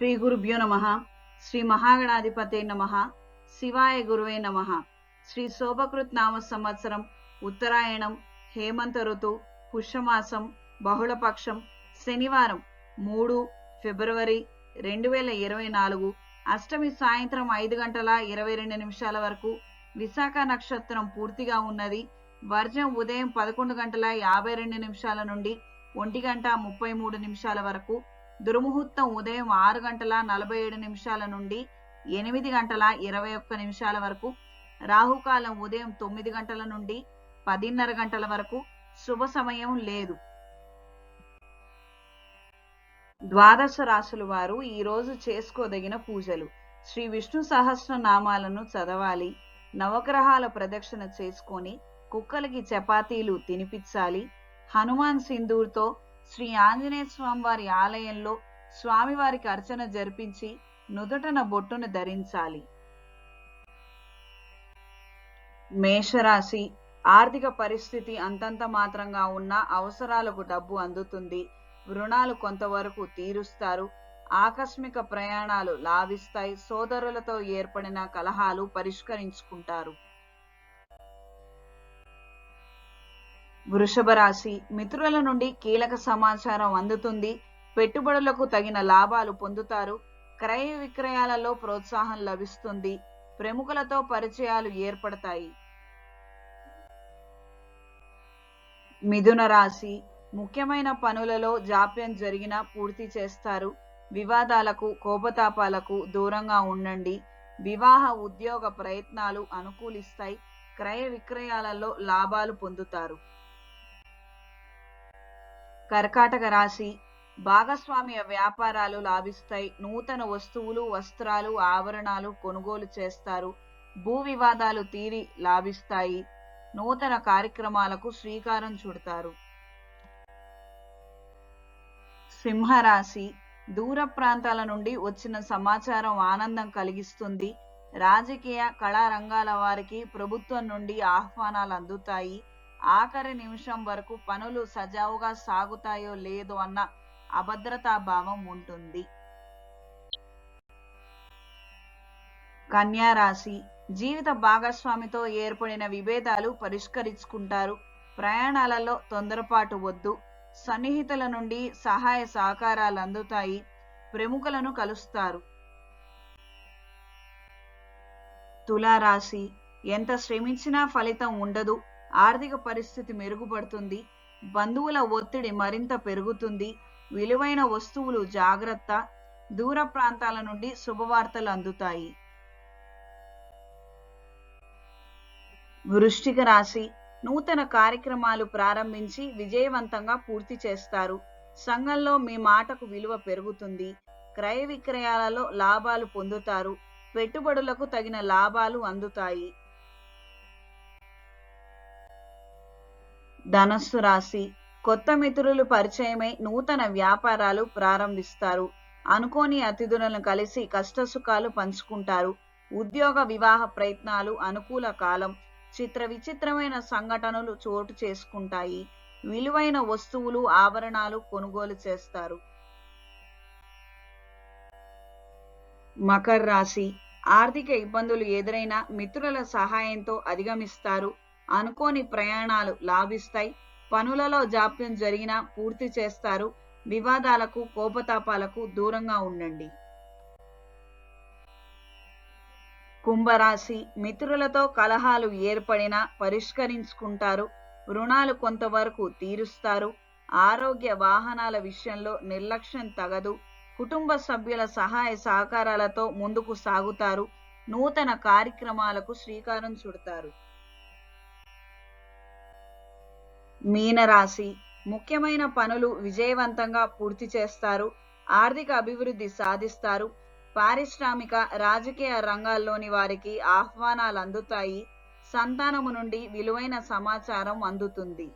శ్రీ గురుభ్యో నమ శ్రీ మహాగణాధిపతే నమ శివాయ గురువే నమ. శ్రీ శోభకృత్ నామ సంవత్సరం ఉత్తరాయణం హేమంత ఋతు పుష్యమాసం బహుళపక్షం శనివారం మూడు ఫిబ్రవరి రెండు వేల ఇరవై నాలుగు అష్టమి సాయంత్రం ఐదు గంటల ఇరవై రెండు నిమిషాల వరకు విశాఖ నక్షత్రం పూర్తిగా ఉన్నది. వర్జం ఉదయం పదకొండు గంటల యాభై రెండు నిమిషాల నుండి ఒంటి గంట ముప్పై మూడు నిమిషాల వరకు దుర్ముహూర్తం ఉదయం ఆరు గంటల నలభై ఏడు నిమిషాల నుండి ఎనిమిది గంటల ఇరవై ఒక్క నిమిషాల వరకు రాహుకాలం ఉదయం తొమ్మిది గంటల నుండి పదిన్నర గంటల వరకు శుభ సమయం లేదు. ద్వాదశ రాశుల వారు ఈ రోజు చేసుకోదగిన పూజలు. శ్రీ విష్ణు సహస్ర నామాలను చదవాలి నవగ్రహాల ప్రదక్షిణ చేసుకొని కుక్కలకి చపాతీలు తినిపించాలి హనుమాన్ సింధూర్తో శ్రీ ఆంజనేయ స్వామి వారి ఆలయంలో స్వామివారికి అర్చన జరిపించి నుదుటన బొట్టును ధరించాలి. మేషరాశి ఆర్థిక పరిస్థితి అంతంత మాత్రంగా ఉన్న అవసరాలకు డబ్బు అందుతుంది. రుణాలు కొంతవరకు తీరుస్తారు. ఆకస్మిక ప్రయాణాలు లాభిస్తాయి. సోదరులతో ఏర్పడిన కలహాలు పరిష్కరించుకుంటారు. వృషభ రాశి మిత్రుల నుండి కీలక సమాచారం అందుతుంది. పెట్టుబడులకు తగిన లాభాలు పొందుతారు. క్రయ విక్రయాలలో ప్రోత్సాహం లభిస్తుంది. ప్రముఖులతో పరిచయాలు ఏర్పడతాయి. మిథున రాశి ముఖ్యమైన పనులలో జాప్యం జరిగినా పూర్తి చేస్తారు. వివాదాలకు కోపతాపాలకు దూరంగా ఉండండి. వివాహ ఉద్యోగ ప్రయత్నాలు అనుకూలిస్తాయి. క్రయ విక్రయాలలో లాభాలు పొందుతారు. కర్కాటక రాశి భాగస్వామ్య వ్యాపారాలు లాభిస్తాయి. నూతన వస్తువులు వస్త్రాలు ఆభరణాలు కొనుగోలు చేస్తారు. భూ వివాదాలు తీరి లాభిస్తాయి. నూతన కార్యక్రమాలకు శ్రీకారం చుడతారు. సింహరాశి దూర ప్రాంతాల నుండి వచ్చిన సమాచారం ఆనందం కలిగిస్తుంది. రాజకీయ కళా రంగాల వారికి ప్రభుత్వం నుండి ఆహ్వానాలు అందుతాయి. ఆఖరి నిమిషం వరకు పనులు సజావుగా సాగుతాయో లేదో అన్న అభద్రతా భావం ఉంటుంది. కన్యా రాశి జీవిత భాగస్వామితో ఏర్పడిన విభేదాలు పరిష్కరించుకుంటారు. ప్రయాణాలలో తొందరపాటు వద్దు. సన్నిహితుల నుండి సహాయ సహకారాలు అందుతాయి. ప్రముఖులను కలుస్తారు. తులారాశి. ఎంత శ్రమించినా ఫలితం ఉండదు. ఆర్థిక పరిస్థితి మెరుగుపడుతుంది బంధువుల ఒత్తిడి మరింత పెరుగుతుంది విలువైన వస్తువులు జాగ్రత్త దూర ప్రాంతాల నుండి శుభవార్తలు అందుతాయి. వృష్టిక రాశి నూతన కార్యక్రమాలు ప్రారంభించి విజయవంతంగా పూర్తి చేస్తారు. సంఘంలో మీ మాటకు విలువ పెరుగుతుంది. క్రయ విక్రయాలలో లాభాలు పొందుతారు. పెట్టుబడులకు తగిన లాభాలు అందుతాయి. ధనస్సు రాశి కొత్త మిత్రులు పరిచయమై నూతన వ్యాపారాలు ప్రారంభిస్తారు. అనుకోని అతిథులను కలిసి కష్టసుఖాలు పంచుకుంటారు. ఉద్యోగ వివాహ ప్రయత్నాలు అనుకూల కాలం. చిత్ర విచిత్రమైన సంఘటనలు చోటు చేసుకుంటాయి. విలువైన వస్తువులు ఆభరణాలు కొనుగోలు చేస్తారు. మకర రాశి. ఆర్థిక ఇబ్బందులు ఎదురైనా మిత్రుల సహాయంతో అధిగమిస్తారు. అనుకోని ప్రయాణాలు లాభిస్తాయి. పనులలో జాప్యం జరిగినా పూర్తి చేస్తారు. వివాదాలకు కోపతాపాలకు దూరంగా ఉండండి. కుంభరాశి మిత్రులతో కలహాలు ఏర్పడినా పరిష్కరించుకుంటారు. రుణాలు కొంతవరకు తీరుస్తారు. ఆరోగ్య వాహనాల విషయంలో నిర్లక్ష్యం తగదు. కుటుంబ సభ్యుల సహాయ సహకారాలతో ముందుకు సాగుతారు. నూతన కార్యక్రమాలకు శ్రీకారం చుడతారు. మీనరాశి. ముఖ్యమైన పనులు విజయవంతంగా పూర్తి చేస్తారు. ఆర్థిక అభివృద్ధి సాధిస్తారు. పారిశ్రామిక రాజకీయ రంగాల్లోని వారికి ఆహ్వానాలు అందుతాయి. సంతానము నుండి విలువైన సమాచారం అందుతుంది.